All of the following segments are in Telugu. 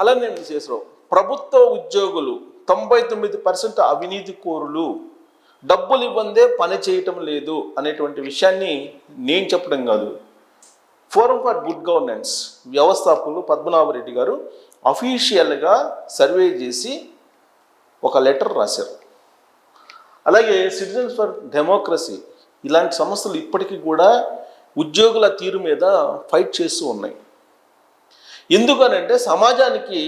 అలానే చేసారు ప్రభుత్వ ఉద్యోగులు తొంభై తొమ్మిది పర్సెంట్ అవినీతి కోరులు డబ్బులు ఇవ్వందే పని చేయటం లేదు అనేటువంటి విషయాన్ని నేను చెప్పడం కాదు. ఫోరం ఫర్ గుడ్ గవర్నెన్స్ వ్యవస్థాపకులు పద్మనాభరెడ్డి గారు అఫీషియల్గా సర్వే చేసి ఒక లెటర్ రాశారు. అలాగే సిటిజన్స్ ఫర్ డెమోక్రసీ ఇలాంటి సంస్థలు ఇప్పటికీ కూడా ఉద్యోగుల తీరు మీద ఫైట్ చేస్తూ ఉన్నాయి. ఎందుకనంటే సమాజానికి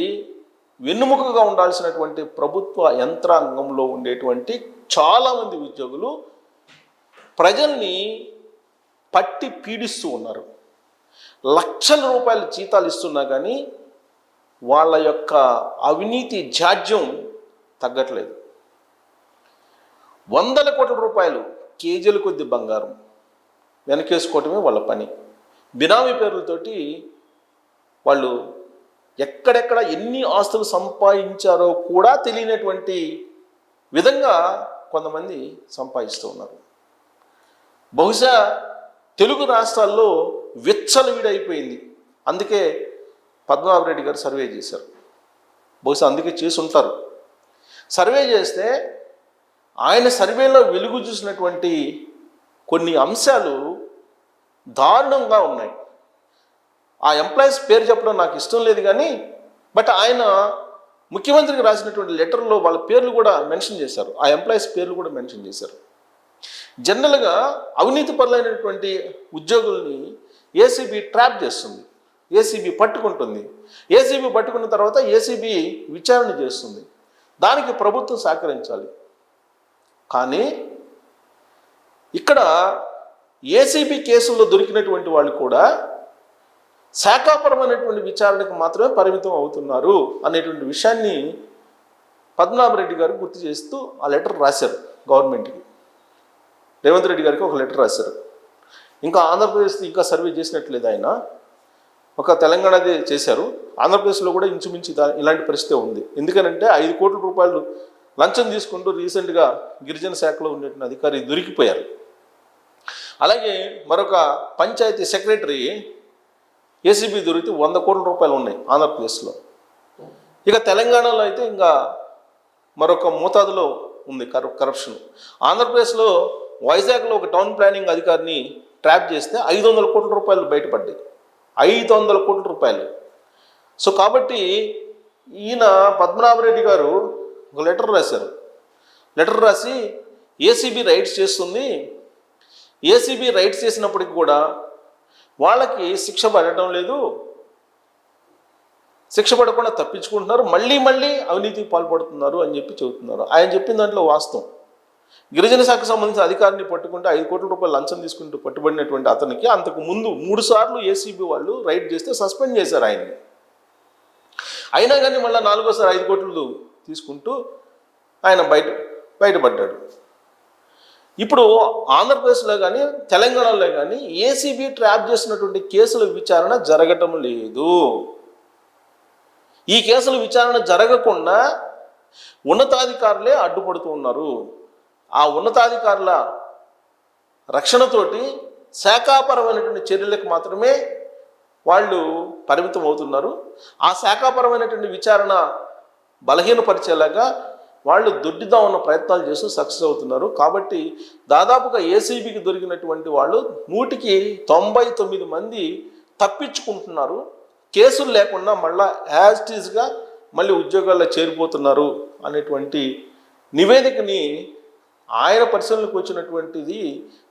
వెన్నుముకగా ఉండాల్సినటువంటి ప్రభుత్వ యంత్రాంగంలో ఉండేటువంటి చాలామంది ఉద్యోగులు ప్రజల్ని పట్టి పీడిస్తూ ఉన్నారు. లక్షల రూపాయల జీతాలు ఇస్తున్నా కానీ వాళ్ళ యొక్క అవినీతి జాడ్యం తగ్గట్లేదు. వందల కోట్ల రూపాయలు కేజీల కొద్ది బంగారం వెనకేసుకోవటమే వాళ్ళ పని. బినామీ పేర్లతోటి వాళ్ళు ఎక్కడెక్కడ ఎన్ని ఆస్తులు సంపాదించారో కూడా తెలియనటువంటి విధంగా కొంతమంది సంపాదిస్తూ ఉన్నారు. బహుశా తెలుగు రాష్ట్రాల్లో విచ్చలవిడైపోయింది. అందుకే పద్మనాభరెడ్డి గారు సర్వే చేశారు. బహుశా అందుకే చేసి ఉంటారు సర్వే చేస్తే ఆయన సర్వేలో వెలుగు చూసినటువంటి కొన్ని అంశాలు దారుణంగా ఉన్నాయి. ఆ ఎంప్లాయీస్ పేరు చెప్పడం నాకు ఇష్టం లేదు కానీ బట్ ఆయన ముఖ్యమంత్రికి రాసినటువంటి లెటర్లో వాళ్ళ పేర్లు కూడా మెన్షన్ చేశారు. ఆ ఎంప్లాయీస్ పేర్లు కూడా మెన్షన్ చేశారు. జనరల్గా అవినీతి పరులైనటువంటి ఉద్యోగుల్ని ఏసీబీ ట్రాప్ చేస్తుంది. ఏసీబీ పట్టుకుంటుంది. ఏసీబీ పట్టుకున్న తర్వాత ఏసీబీ విచారణ చేస్తుంది. దానికి ప్రభుత్వం సహకరించాలి. కానీ ఇక్కడ ఏసీబీ కేసుల్లో దొరికినటువంటి వాళ్ళు కూడా శాఖాపరమైనటువంటి విచారణకు మాత్రమే పరిమితం అవుతున్నారు అనేటువంటి విషయాన్ని పద్మనాభరెడ్డి గారు గుర్తు చేస్తూ ఆ లెటర్ రాశారు గవర్నమెంట్కి. రేవంత్ రెడ్డి గారికి ఒక లెటర్ రాశారు. ఇంకా ఆంధ్రప్రదేశ్ ఇంకా సర్వే చేసినట్లేదు ఆయన. ఒక తెలంగాణది చేశారు. ఆంధ్రప్రదేశ్లో కూడా ఇంచుమించు ఇలాంటి పరిస్థితి ఉంది. ఎందుకనంటే ఐదు కోట్ల రూపాయలు లంచం తీసుకుంటూ రీసెంట్గా గిరిజన శాఖలో ఉండేటువంటి అధికారి దొరికిపోయారు. అలాగే మరొక పంచాయతీ సెక్రటరీ ఏసీబీ దొరికితే వంద కోట్ల రూపాయలు ఉన్నాయి ఆంధ్రప్రదేశ్లో. ఇక తెలంగాణలో అయితే ఇంకా మరొక మోతాదులో ఉంది కర కరప్షన్ ఆంధ్రప్రదేశ్లో వైజాగ్లో ఒక టౌన్ ప్లానింగ్ అధికారిని ట్రాప్ చేస్తే ఐదు వందల కోట్ల రూపాయలు బయటపడ్డాయి. ఐదు వందల కోట్ల రూపాయలు. సో కాబట్టి ఈయన పద్మనాభరెడ్డి గారు ఒక లెటర్ రాశారు. లెటర్ రాసి ఏసీబీ రైట్స్ చేస్తుంది. ఏసీబీ రైట్స్ చేసినప్పటికి కూడా వాళ్ళకి శిక్ష పడటం లేదు. శిక్ష పడకుండా తప్పించుకుంటున్నారు. మళ్ళీ మళ్ళీ అవినీతికి పాల్పడుతున్నారు అని చెప్పి చెబుతున్నారు. ఆయన చెప్పిన దాంట్లో వాస్తవం. గిరిజన శాఖకు సంబంధించిన అధికారిని పట్టుకుంటే ఐదు కోట్ల రూపాయలు లంచం తీసుకుంటూ పట్టుబడినటువంటి అతనికి అంతకు ముందు మూడు సార్లు ఏసీబీ వాళ్ళు రైడ్ చేస్తే సస్పెండ్ చేశారు ఆయన్ని. అయినా కానీ మళ్ళీ నాలుగోసారి ఐదు కోట్లు తీసుకుంటూ ఆయన బయట బయటపడ్డాడు. ఇప్పుడు ఆంధ్రప్రదేశ్లో కానీ తెలంగాణలో కానీ ఏసీబీ ట్రాప్ చేసినటువంటి కేసుల విచారణ జరగటం లేదు. ఈ కేసుల విచారణ జరగకుండా ఉన్నతాధికారులే అడ్డుపడుతూ ఉన్నారు. ఆ ఉన్నతాధికారుల రక్షణతోటి శాఖాపరమైనటువంటి చర్యలకు మాత్రమే వాళ్ళు పరిమితం అవుతున్నారు ఆ శాఖాపరమైనటువంటి విచారణ బలహీనపరిచేలాగా వాళ్ళు దొడ్డిదా ఉన్న ప్రయత్నాలు చేస్తూ సక్సెస్ అవుతున్నారు. కాబట్టి దాదాపుగా ఏసీబీకి దొరికినటువంటి వాళ్ళు నూటికి తొంభై తొమ్మిది మంది తప్పించుకుంటున్నారు. కేసులు లేకుండా మళ్ళా యాజ్టీజ్గా మళ్ళీ ఉద్యోగాల్లో చేరిపోతున్నారు అనేటువంటి నివేదికని ఆయన పరిశీలనకు వచ్చినటువంటిది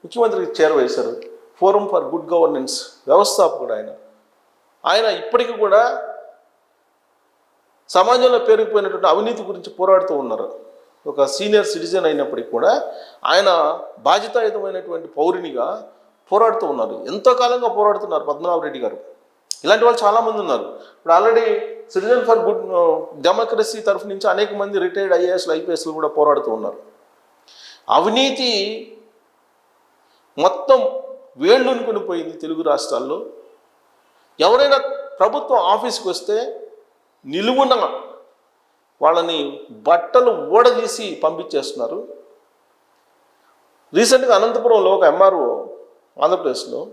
ముఖ్యమంత్రికి చేరవేశారు. ఫోరం ఫర్ గుడ్ గవర్నెన్స్ వ్యవస్థాపకుడు ఆయన. ఆయన ఇప్పటికీ కూడా సమాజంలో పెరిగిపోయినటువంటి అవినీతి గురించి పోరాడుతూ ఉన్నారు. ఒక సీనియర్ సిటిజన్ అయినప్పటికీ కూడా ఆయన బాధ్యతాయుతమైనటువంటి పౌరునిగా పోరాడుతూ ఉన్నారు. ఎంతో కాలంగా పోరాడుతున్నారు పద్మనాభరెడ్డి గారు. ఇలాంటి వాళ్ళు చాలామంది ఉన్నారు. ఇప్పుడు already citizen for good democracy తరఫు నుంచి అనేక మంది రిటైర్డ్ ఐఏఎస్లు ఐపీఎస్లు కూడా పోరాడుతూ ఉన్నారు. అవినీతి మొత్తం వేళ్ళునుకుని పోయింది తెలుగు రాష్ట్రాల్లో. ఎవరైనా ప్రభుత్వం ఆఫీస్కి వస్తే నిలువున వాళ్ళని బట్టలు ఊడదీసి పంపించేస్తున్నారు. రీసెంట్గా అనంతపురంలో ఒక ఎంఆర్ఓ ఆంధ్రప్రదేశ్లో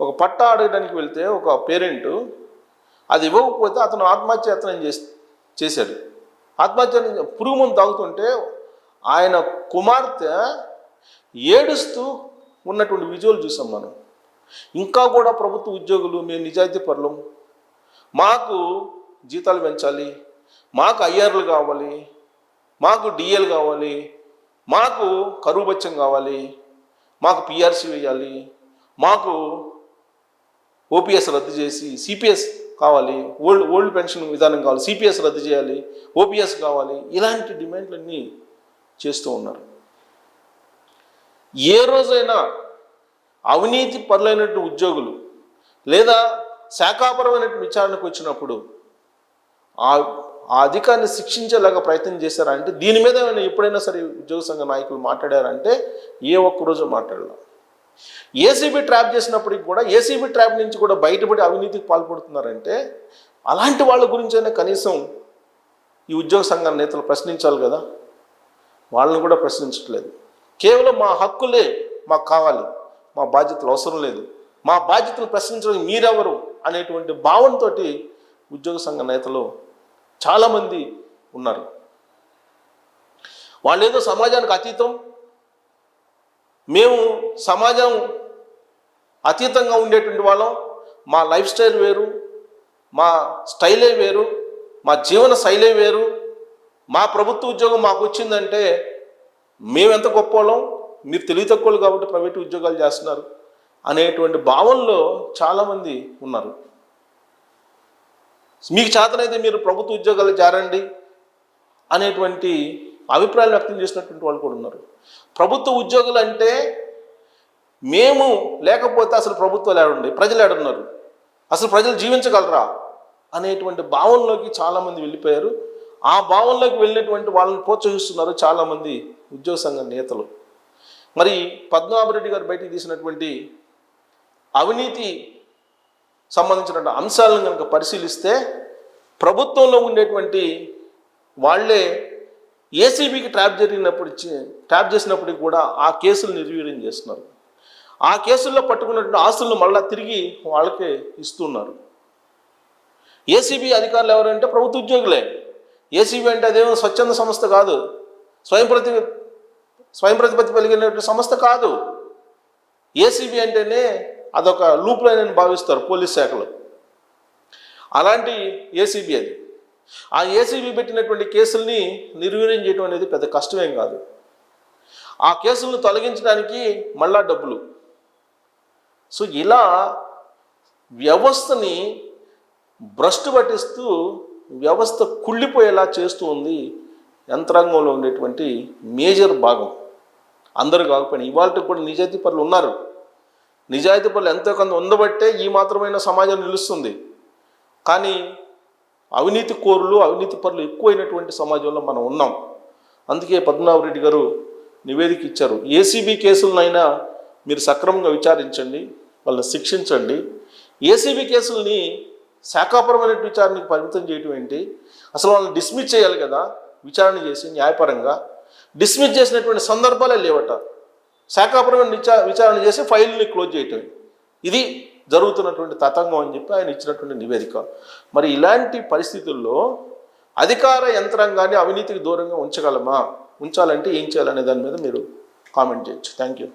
ఒక పట్టా అడగడానికి వెళ్తే ఒక పేరెంట్ అది ఇవ్వకపోతే అతను ఆత్మహత్యత్నం చేసి చేశాడు. ఆత్మహత్య పురుగు మందు తాగుతుంటే ఆయన కుమార్తె ఏడుస్తూ ఉన్నటువంటి విజువల్ చూసాం మనం. ఇంకా కూడా ప్రభుత్వ ఉద్యోగులు మేము నిజాయితీ పరులం మాకు జీతాలు పెంచాలి మాకు ఐఆర్లు కావాలి మాకు డిఎల్ కావాలి మాకు కరువు బచ్చం కావాలి మాకు పిఆర్సీ వేయాలి మాకు ఓపీఎస్ రద్దు చేసి సిపిఎస్ కావాలి ఓల్డ్ ఓల్డ్ పెన్షన్ విధానం కావాలి సిపిఎస్ రద్దు చేయాలి ఓపీఎస్ కావాలి ఇలాంటి డిమాండ్లన్నీ చేస్తూ ఉన్నారు. ఏ రోజైనా అవినీతి పరులైనటువంటి ఉద్యోగులు లేదా శాఖాపరమైనటువంటి విచారణకు వచ్చినప్పుడు ఆ ఆ అధికారిని శిక్షించేలాగా ప్రయత్నం చేశారంటే దీని మీద ఎప్పుడైనా సరే ఉద్యోగ సంఘ నాయకులు మాట్లాడారంటే ఏ ఒక్క రోజు మాట్లాడలేదు ఏసీబీ ట్రాప్ చేసినప్పటికి కూడా ఏసీబీ ట్రాప్ నుంచి కూడా బయటపడి అవినీతికి పాల్పడుతున్నారంటే అలాంటి వాళ్ళ గురించైనా కనీసం ఈ ఉద్యోగ సంఘ నేతలు ప్రశ్నించాలి కదా? వాళ్ళని కూడా ప్రశ్నించట్లేదు. కేవలం మా హక్కులే మాకు కావాలి మా బాధ్యతలు అవసరం లేదు. మా బాధ్యతలు ప్రశ్నించడం మీరెవరు అనేటువంటి భావంతో ఉద్యోగ సంఘ నేతలు చాలామంది ఉన్నారు. వాళ్ళు ఏదో సమాజానికి అతీతం మేము సమాజం అతీతంగా ఉండేటువంటి వాళ్ళం మా లైఫ్ స్టైల్ వేరు మా స్టైలే వేరు మా జీవన శైలే వేరు మా ప్రభుత్వ ఉద్యోగం మాకు వచ్చిందంటే మేమెంత గొప్పవాళ్ళం మీరు తెలివి తక్కువలు కాబట్టి ప్రైవేట్ ఉద్యోగాలు చేస్తున్నారు అనేటువంటి భావనలో చాలామంది ఉన్నారు. మీకు చేతనైతే మీరు ప్రభుత్వ ఉద్యోగాలు చేరండి అనేటువంటి అభిప్రాయాలు వ్యక్తం చేసినటువంటి వాళ్ళు కూడా ఉన్నారు. ప్రభుత్వ ఉద్యోగులు అంటే మేము లేకపోతే అసలు ప్రభుత్వాలు ఏడుండి ప్రజలు ఏడున్నారు అసలు ప్రజలు జీవించగలరా అనేటువంటి భావనలోకి చాలామంది వెళ్ళిపోయారు. ఆ భావనలోకి వెళ్ళినటువంటి వాళ్ళని ప్రోత్సహిస్తున్నారు చాలామంది ఉద్యోగ సంఘ నేతలు. మరి పద్మనాభరెడ్డి గారు బయటికి తీసినటువంటి అవినీతి సంబంధించిన అంశాలను కనుక పరిశీలిస్తే ప్రభుత్వంలో ఉండేటువంటి వాళ్ళే ఏసీబీకి ట్రాప్ జరిగినప్పుడు ట్రాప్ చేసినప్పటికి కూడా ఆ కేసులు నిర్వీర్యం చేస్తున్నారు. ఆ కేసుల్లో పట్టుకున్నటువంటి ఆస్తులను మళ్ళా తిరిగి వాళ్ళకే ఇస్తున్నారు. ఏసీబీ అధికారులు ఎవరంటే ప్రభుత్వ ఉద్యోగులే. ఏసీబీ అంటే అదేమో స్వచ్ఛంద సంస్థ కాదు. స్వయం ప్రతి స్వయం ప్రతిపత్తి కలిగినటువంటి సంస్థ కాదు. ఏసీబీ అంటేనే అదొక లూప్ అని భావిస్తారు పోలీస్ శాఖలో. అలాంటి ఏసీబీ అది. ఆ ఏసీబీ పెట్టినటువంటి కేసుల్ని నిర్వీర్యం చేయడం అనేది పెద్ద కష్టమేం కాదు. ఆ కేసులను తొలగించడానికి మళ్ళా డబ్బులు. సో ఇలా వ్యవస్థని భ్రష్టు పట్టిస్తూ వ్యవస్థ కుళ్ళిపోయేలా చేస్తూ ఉంది యంత్రాంగంలో ఉండేటువంటి మేజర్ భాగం. అందరూ కాకపోయినా ఇవాళ కూడా నిజాయితీ పరులు ఉన్నారు. నిజాయితీ పనులు ఎంతో కొంత ఉండబట్టే ఈ మాత్రమైన సమాజం నిలుస్తుంది. కానీ అవినీతి కోరులు అవినీతి పనులు ఎక్కువైనటువంటి సమాజంలో మనం ఉన్నాం. అందుకే పద్మనాభరెడ్డి గారు నివేదిక ఇచ్చారు. ఏసీబీ కేసులనైనా మీరు సక్రమంగా విచారించండి వాళ్ళని శిక్షించండి. ఏసీబీ కేసుల్ని శాఖాపరమైన విచారణకు పరిమితం చేయటం ఏంటి? అసలు వాళ్ళని డిస్మిస్ చేయాలి కదా? విచారణ చేసి న్యాయపరంగా డిస్మిస్ చేసినటువంటి సందర్భాలే లేవట. శాఖాపరమైన విచా విచారణ చేసి ఫైల్ని క్లోజ్ చేయటం. ఇది జరుగుతున్నటువంటి తతంగం అని చెప్పి ఆయన ఇచ్చినటువంటి నివేదిక. మరి ఇలాంటి పరిస్థితుల్లో అధికార యంత్రాంగాన్ని అవినీతికి దూరంగా ఉంచగలమా? ఉంచాలంటే ఏం చేయాలనే దాని మీద మీరు కామెంట్ చేయొచ్చు. Thank you